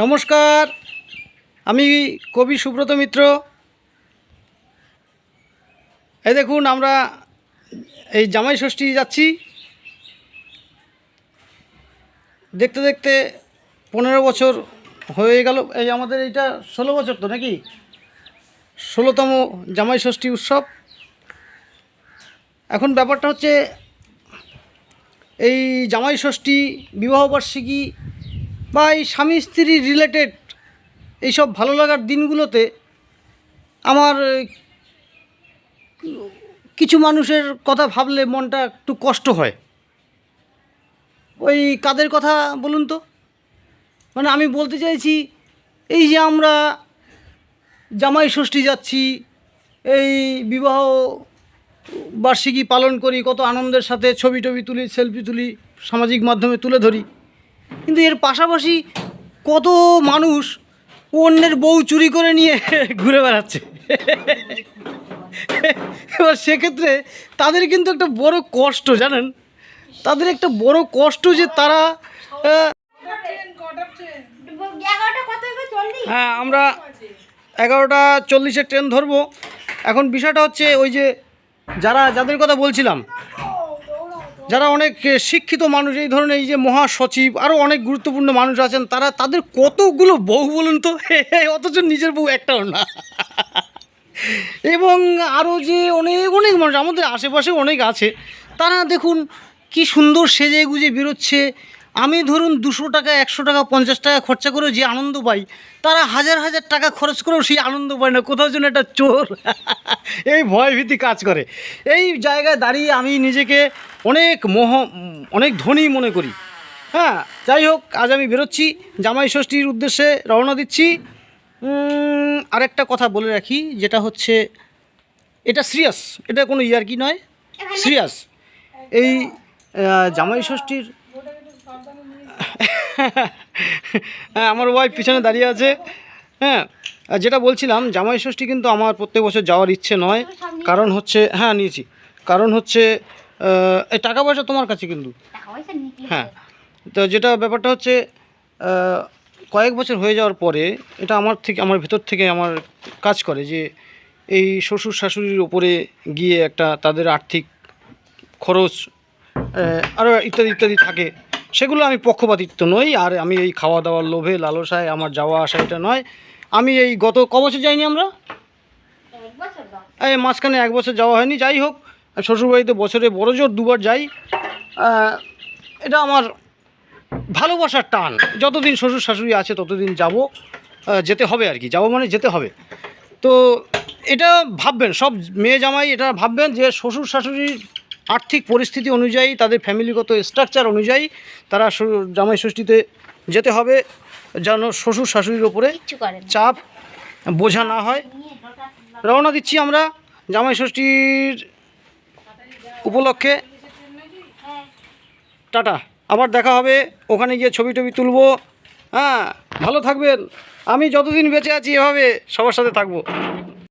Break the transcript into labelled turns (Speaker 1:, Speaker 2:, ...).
Speaker 1: নমস্কার, আমি কবি সুব্রত মিত্র। এই দেখুন, আমরা এই জামাই ষষ্ঠী যাচ্ছি। দেখতে দেখতে পনেরো বছর হয়ে গেল। এই আমাদের এইটা ষোলো বছর তো নাকি? ষোলোতম জামাই ষষ্ঠী উৎসব। এখন ব্যাপারটা হচ্ছে, এই জামাই ষষ্ঠী বিবাহবার্ষিকী বা এই স্বামী স্ত্রী রিলেটেড এইসব ভালো লাগার দিনগুলোতে আমার কিছু মানুষের কথা ভাবলে মনটা একটু কষ্ট হয়। ওই কাদের কথা বলুন তো? মানে আমি বলতে চাইছি, এই যে আমরা জামাই ষষ্ঠী যাচ্ছি, এই বিবাহ বার্ষিকী পালন করি, কত আনন্দের সাথে ছবি টবি তুলি সেলফি তুলি, সামাজিক মাধ্যমে তুলে ধরি। কিন্তু এর পাশাপাশি কত মানুষ অন্যের বউ চুরি করে নিয়ে ঘুরে বেড়াচ্ছে। এবার সেক্ষেত্রে তাদের কিন্তু একটা বড় কষ্ট, জানেন? তাদের একটা বড় কষ্ট যে তারা হ্যাঁ আমরা এগারোটা চল্লিশে ট্রেন ধরবো। এখন বিষয়টা হচ্ছে ওই যে যারা, যাদের কথা বলছিলাম যারা অনেক শিক্ষিত মানুষ, এই ধরনের এই যে মহাসচিব আরও অনেক গুরুত্বপূর্ণ মানুষ আছেন, তারা তাদের কতগুলো বউ বলুন তো? অথচ নিজের বউ একটাও না। এবং আরও যে অনেক অনেক মানুষ, আমাদের আশেপাশে অনেক আছে, তারা দেখুন কি সুন্দর সেজে গুজে বেরোচ্ছে। আমি ধরুন দুশো টাকা, একশো টাকা, পঞ্চাশ টাকা খরচা করে যে আনন্দ পাই, তারা হাজার হাজার টাকা খরচ করেও সেই আনন্দ পায় না। কোথাও যেন একটা চোর। এই ভয় ভীতি কাজ করে। এই জায়গায় দাঁড়িয়ে আমি নিজেকে অনেক মোহ অনেক ধনী মনে করি। হ্যাঁ যাই হোক আজ আমি বেরোচ্ছি। জামাই ষষ্ঠীর উদ্দেশ্যে রওনা দিচ্ছি। আরেকটা কথা বলে রাখি যেটা হচ্ছে এটা সিরিয়াস এটা কোনো ইয়ার্কি নয়? সিরিয়াস এই জামাই ষষ্ঠীর হ্যাঁ আমার ওয়াইফ পিছনে দাঁড়িয়ে আছে। হ্যাঁ যেটা বলছিলাম জামাই ষষ্ঠী কিন্তু আমার প্রত্যেক বছর যাওয়ার ইচ্ছে নয়। কারণ হচ্ছে হ্যাঁ নিয়েছি। কারণ হচ্ছে এই টাকা পয়সা তোমার কাছে কিন্তু। হ্যাঁ। তো যেটা ব্যাপারটা হচ্ছে কয়েক বছর হয়ে যাওয়ার পরে এটা আমার থেকে আমার ভেতর থেকে আমার কাজ করে যে এই শ্বশুর শাশুড়ির ওপরে গিয়ে একটা তাদের আর্থিক খরচ আরও ইত্যাদি ইত্যাদি থাকে। সেগুলো আমি পক্ষপাতিত্ব নই আর আমি এই খাওয়া দাওয়ার লোভে লালসায় আমার যাওয়া আসা এটা নয়। আমি এই গত ক বছর যাইনি আমরা? এই মাঝখানে এক বছর যাওয়া হয়নি যাই হোক। শ্বশুরবাড়িতে বছরে বড় জোর দুবার যাই। এটা আমার ভালোবাসার টান। যতদিন শ্বশুর শাশুড়ি আছে ততদিন যাব। যেতে হবে আর কি যাব মানে যেতে হবে। তো এটা ভাববেন সব মেয়ে জামাই এটা ভাববেন যে শ্বশুর শাশুড়ির আর্থিক পরিস্থিতি অনুযায়ী তাদের ফ্যামিলিগত স্ট্রাকচার অনুযায়ী তারা জামাই ষষ্ঠীতে যেতে হবে যেন শ্বশুর শাশুড়ির ওপরে চাপ বোঝা না হয়। রওনা দিচ্ছি আমরা জামাই ষষ্ঠীর উপলক্ষে। টাটা। আবার দেখা হবে। ওখানে গিয়ে ছবি টবি তুলবো। হ্যাঁ ভালো থাকবেন। আমি যতদিন বেঁচে আছি এভাবে সবার সাথে থাকব।